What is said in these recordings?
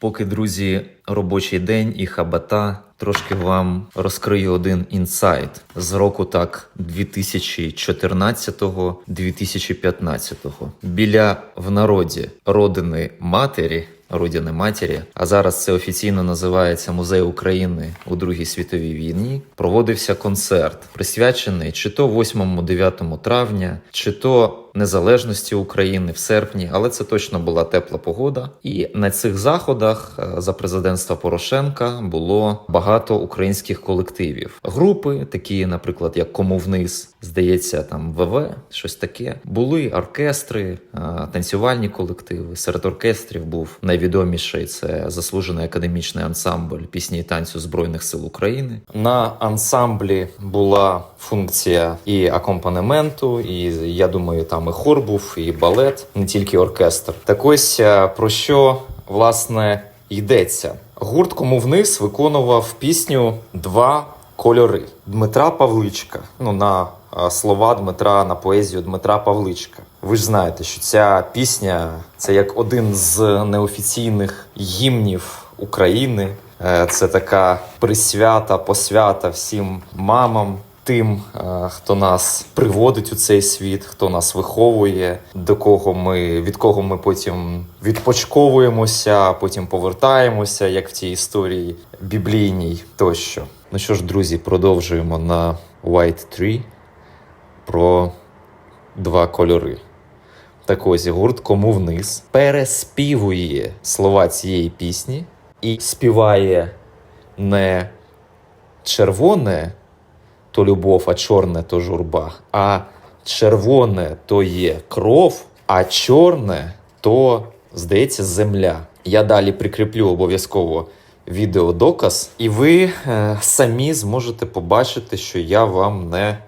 Поки, друзі, робочий день і хабата, трошки вам розкрию один інсайт з року так 2014-2015. Біля в народі родини матері. Родини матері, а зараз це офіційно називається Музей України у Другій світовій війні. Проводився концерт, присвячений чи то 8-9 травня, чи то незалежності України в серпні, але це точно була тепла погода. І на цих заходах е, за президентства Порошенка було багато українських колективів. Групи, такі, наприклад, як Кому вниз, здається, там ВВ, щось таке. Були оркестри, е, танцювальні колективи. Серед оркестрів був найвідоміший це заслужений академічний ансамбль пісні і танцю Збройних сил України. На ансамблі була функція і акомпанементу, і я думаю, там і хор був, і балет, не тільки оркестр. Так ось е, про що власне йдеться. Гурт кому вниз виконував пісню Два кольори Дмитра Павличка. Ну на е, слова Дмитра на поезію Дмитра Павличка. Ви ж знаєте, що ця пісня це як один з неофіційних гімнів України. Е, Це така присвята, посвята всім мамам, тим, е, хто нас приводить у цей світ, хто нас виховує, до кого ми від кого ми потім відпочковуємося, потім повертаємося, як в тій історії біблійній тощо. Ну що ж, друзі, продовжуємо на White Tree про два кольори. Так ось гурт кому вниз переспівує слова цієї пісні і співає не червоне то любов, а чорне то журба, а червоне то є кров, а чорне то, здається, земля. Я далі прикріплю обов'язково відеодоказ, і ви е, самі зможете побачити, що я вам не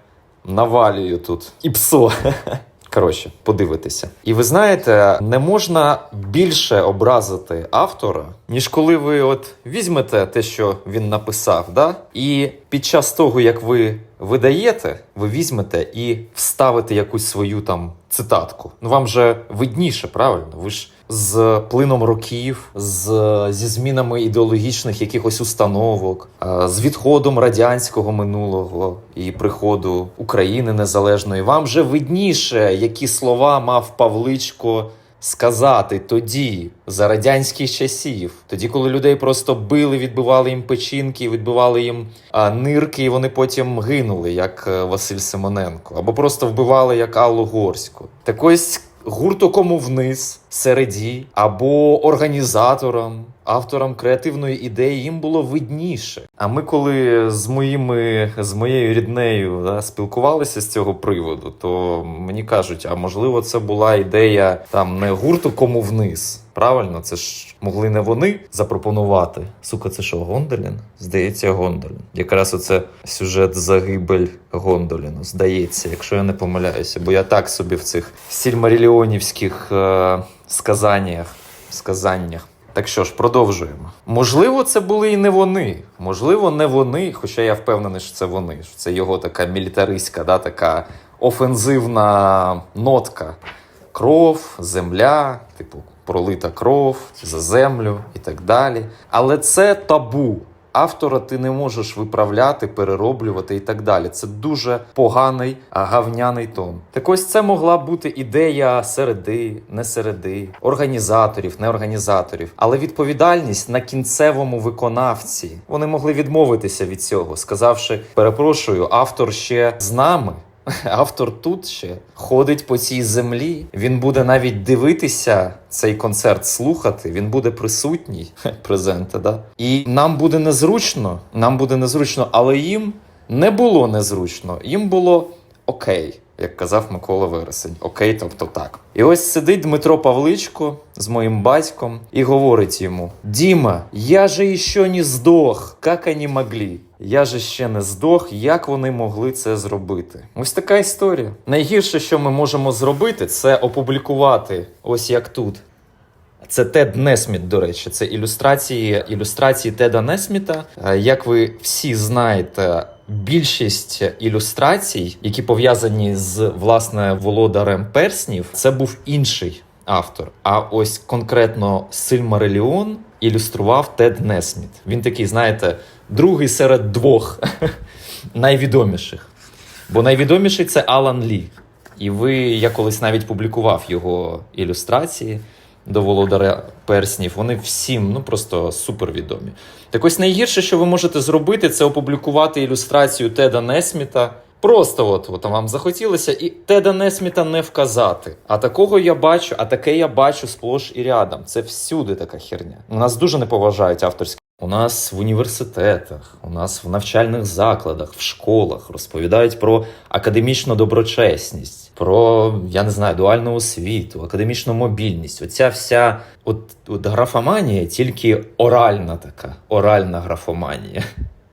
навалюю тут і псо. Коротше, подивитися. І ви знаєте, не можна більше образити автора, ніж коли ви от візьмете те, що він написав, да? і під час того, як ви видаєте, ви візьмете і вставите якусь свою там цитатку. Ну вам же видніше, правильно? Ви ж з плином років, з, зі змінами ідеологічних якихось установок, з відходом радянського минулого і приходу України незалежної. Вам же видніше, які слова мав Павличко сказати тоді, за радянських часів, тоді, коли людей просто били, відбивали їм печінки, відбивали їм а, нирки, і вони потім гинули, як е, Василь Симоненко, або просто вбивали як Аллу Горську. Так ось гурту кому вниз середі або організаторам. Авторам креативної ідеї їм було видніше. А ми, коли з моїми з моєю ріднею да, спілкувалися з цього приводу, то мені кажуть, а можливо, це була ідея там не гурту кому вниз. Правильно, це ж могли не вони запропонувати. Сука, це що, Гондолін? Здається, Гондолін. Якраз оце сюжет загибель Гондоліну. Здається, якщо я не помиляюся, бо я так собі в цих сільмаріліонівських е- сказаннях, сказаннях. Так що ж, продовжуємо. Можливо, це були і не вони. Можливо, не вони, хоча я впевнений, що це вони. Що це його така мілітаристська, да, така офензивна нотка. Кров, земля, типу, пролита кров за землю і так далі. Але це табу. Автора ти не можеш виправляти, перероблювати і так далі. Це дуже поганий гавняний тон. Так ось це могла бути ідея середи, не середи, організаторів, не організаторів. Але відповідальність на кінцевому виконавці. Вони могли відмовитися від цього, сказавши: перепрошую, автор ще з нами. Автор тут ще ходить по цій землі. Він буде навіть дивитися цей концерт, слухати. Він буде присутній. Презента, да? І нам буде незручно. Нам буде незручно, але їм не було незручно. Їм було окей, як казав Микола Вересень. Окей, тобто так. І ось сидить Дмитро Павличко з моїм батьком і говорить йому: Діма, я же іще не здох, як вони могли? Я же ще не здох, як вони могли це зробити? Ось така історія. Найгірше, що ми можемо зробити, це опублікувати ось як тут. Це Тед Несміт, до речі, це ілюстрації, ілюстрації Теда Несміта. Е, Як ви всі знаєте, більшість ілюстрацій, які пов'язані з власне володарем перснів, це був інший автор. А ось конкретно Сильмареліон ілюстрував Тед Несміт. Він такий, знаєте, другий серед двох найвідоміших. Бо найвідоміший це Алан Лі. І ви, я колись навіть публікував його ілюстрації до Володаря Перснів. Вони всім ну просто супервідомі. Так ось найгірше, що ви можете зробити, це опублікувати ілюстрацію Теда Несміта. Просто от, от вам захотілося і Теда Несміта не вказати. А такого я бачу, а таке я бачу сплош і рядом. Це всюди така херня. У нас дуже не поважають авторські. У нас в університетах, у нас в навчальних закладах, в школах розповідають про академічну доброчесність, про я не знаю, дуальну освіту, академічну мобільність. Оця вся от, от графоманія, тільки оральна така, оральна графоманія.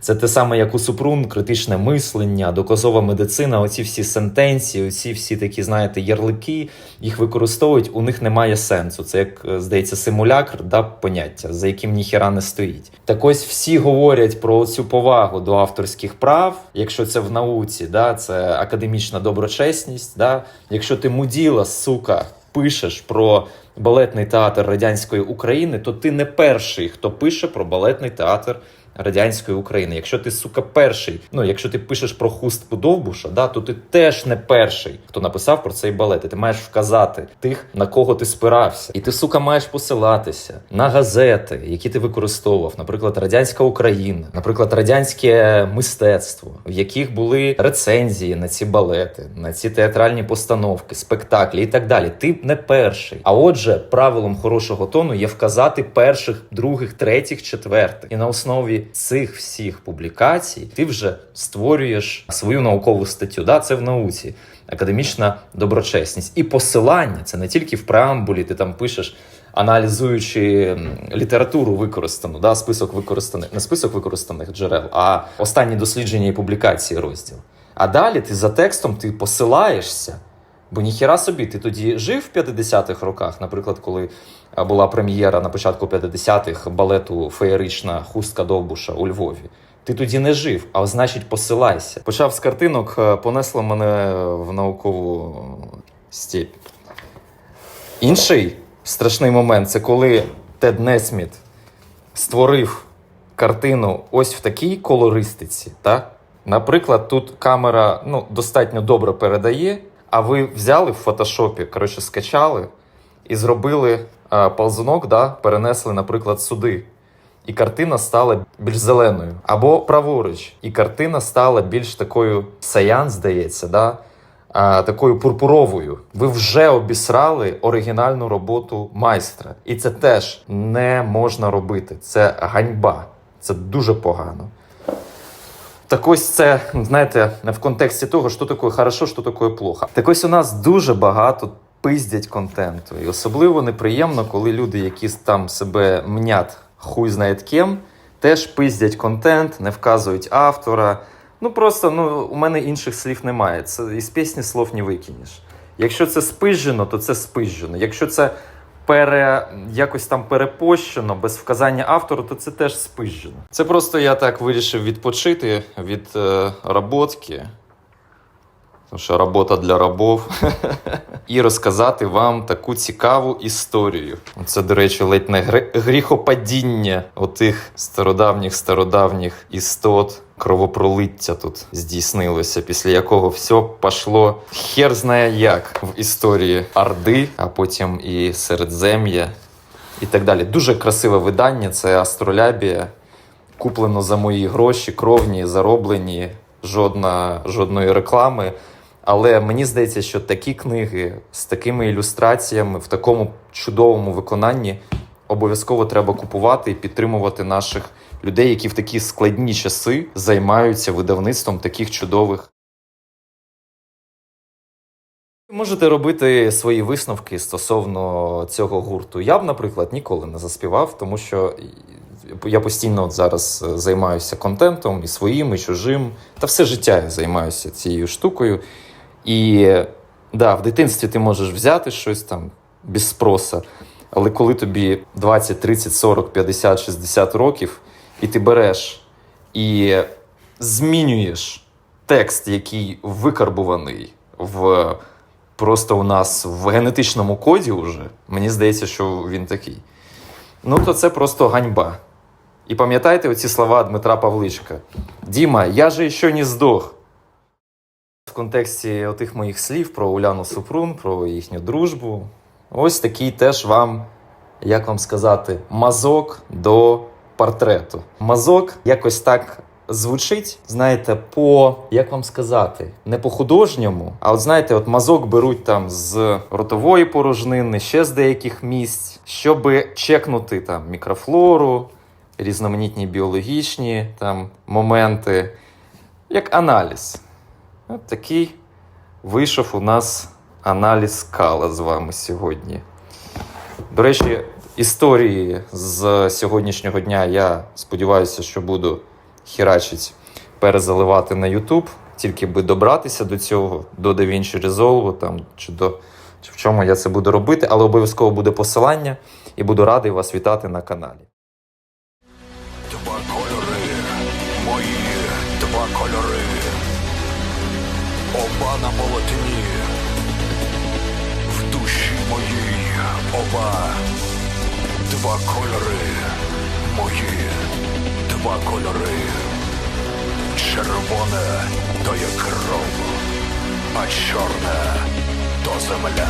Це те саме, як у Супрун, критичне мислення, доказова медицина, оці всі сентенції, оці всі такі, знаєте, ярлики, їх використовують, у них немає сенсу. Це як е, здається, симулякр да, поняття, за яким ніхіра не стоїть. Так ось всі говорять про цю повагу до авторських прав, якщо це в науці, да, це академічна доброчесність. Да, якщо ти муділа, сука, пишеш про балетний театр радянської України, то ти не перший, хто пише про балетний театр радянської України. Якщо ти сука перший, ну якщо ти пишеш про хустку Довбуша, да, то ти теж не перший, хто написав про цей балет. І ти маєш вказати тих, на кого ти спирався, і ти сука маєш посилатися на газети, які ти використовував, наприклад, радянська Україна, наприклад, радянське мистецтво, в яких були рецензії на ці балети, на ці театральні постановки, спектаклі і так далі. Ти не перший. А отже, правилом хорошого тону є вказати перших, других, третіх, четвертих, і на основі цих всіх публікацій ти вже створюєш свою наукову статтю. Да, це в науці, академічна доброчесність. І посилання це не тільки в преамбулі, ти там пишеш. Аналізуючи літературу використану, да, список використаних, не список використаних джерел, а останні дослідження і публікації розділ. А далі ти за текстом ти посилаєшся. Бо ніхіра собі, ти тоді жив в 50-х роках, наприклад, коли була прем'єра на початку 50-х балету Феєрична хустка Довбуша у Львові. Ти тоді не жив, а значить, посилайся. Почав з картинок, е, понесло мене в наукову степь. Інший страшний момент це коли Тед Несміт створив картину ось в такій колористиці. Так? Наприклад, тут камера ну, достатньо добре передає, а ви взяли в фотошопі, коротше, скачали і зробили ползунок, да, перенесли, наприклад, сюди. І картина стала більш зеленою. Або праворуч, і картина стала більш такою саян, здається, да? а, такою пурпуровою. Ви вже обісрали оригінальну роботу майстра. І це теж не можна робити. Це ганьба. Це дуже погано. Так ось це, знаєте, в контексті того, що таке хорошо, що таке плохо. Так ось у нас дуже багато пиздять контенту. І особливо неприємно, коли люди, які там себе мнять хуй знає ким, теж пиздять контент, не вказують автора. Ну просто ну, у мене інших слів немає. Це із пісні слов не викинеш. Якщо це спижено, то це спижено. Якщо це пере, якось там перепощено, без вказання автору, то це теж спижено. Це просто я так вирішив відпочити від е, роботки. Тому що робота для рабов. І розказати вам таку цікаву історію. Це, до речі, ледь не гріхопадіння отих стародавніх стародавніх істот. Кровопролиття тут здійснилося, після якого все пішло хер знає як в історії Орди, а потім і Середзем'я, і так далі. Дуже красиве видання. Це астролябія. Куплено за мої гроші, кровні, зароблені, жодна, жодної реклами. Але мені здається, що такі книги з такими ілюстраціями в такому чудовому виконанні обов'язково треба купувати і підтримувати наших людей, які в такі складні часи займаються видавництвом таких чудових. Можете робити свої висновки стосовно цього гурту. Я б, наприклад, ніколи не заспівав, тому що я постійно от зараз е, займаюся контентом і своїм, і чужим. Та все життя я займаюся цією штукою. І да, в дитинстві ти можеш взяти щось там без спроса, але коли тобі 20, 30, 40, 50, 60 років, і ти береш і змінюєш текст, який викарбуваний в просто у нас в генетичному коді, уже, мені здається, що він такий. ну то це просто ганьба. І пам'ятайте оці слова Дмитра Павличка: Діма, я же ще не здох. В контексті отих моїх слів про Уляну Супрун, про їхню дружбу. Ось такий теж вам, як вам сказати, мазок до портрету. Мазок якось так звучить, знаєте, по як вам сказати, не по художньому, а от знаєте, от мазок беруть там з ротової порожнини, ще з деяких місць, щоб чекнути там мікрофлору, різноманітні біологічні там моменти, як аналіз. От такий вийшов у нас аналіз скала з вами сьогодні. До речі, історії з сьогоднішнього дня я сподіваюся, що буду хірачить перезаливати на YouTube, тільки би добратися до цього, до DaVinci Resolve, там, чи, до, чи в чому я це буду робити, але обов'язково буде посилання і буду радий вас вітати на каналі. Оба на полотні. В душі моїй оба. Два кольори, мої два кольори. Червоне то є кров, а чорне то земля.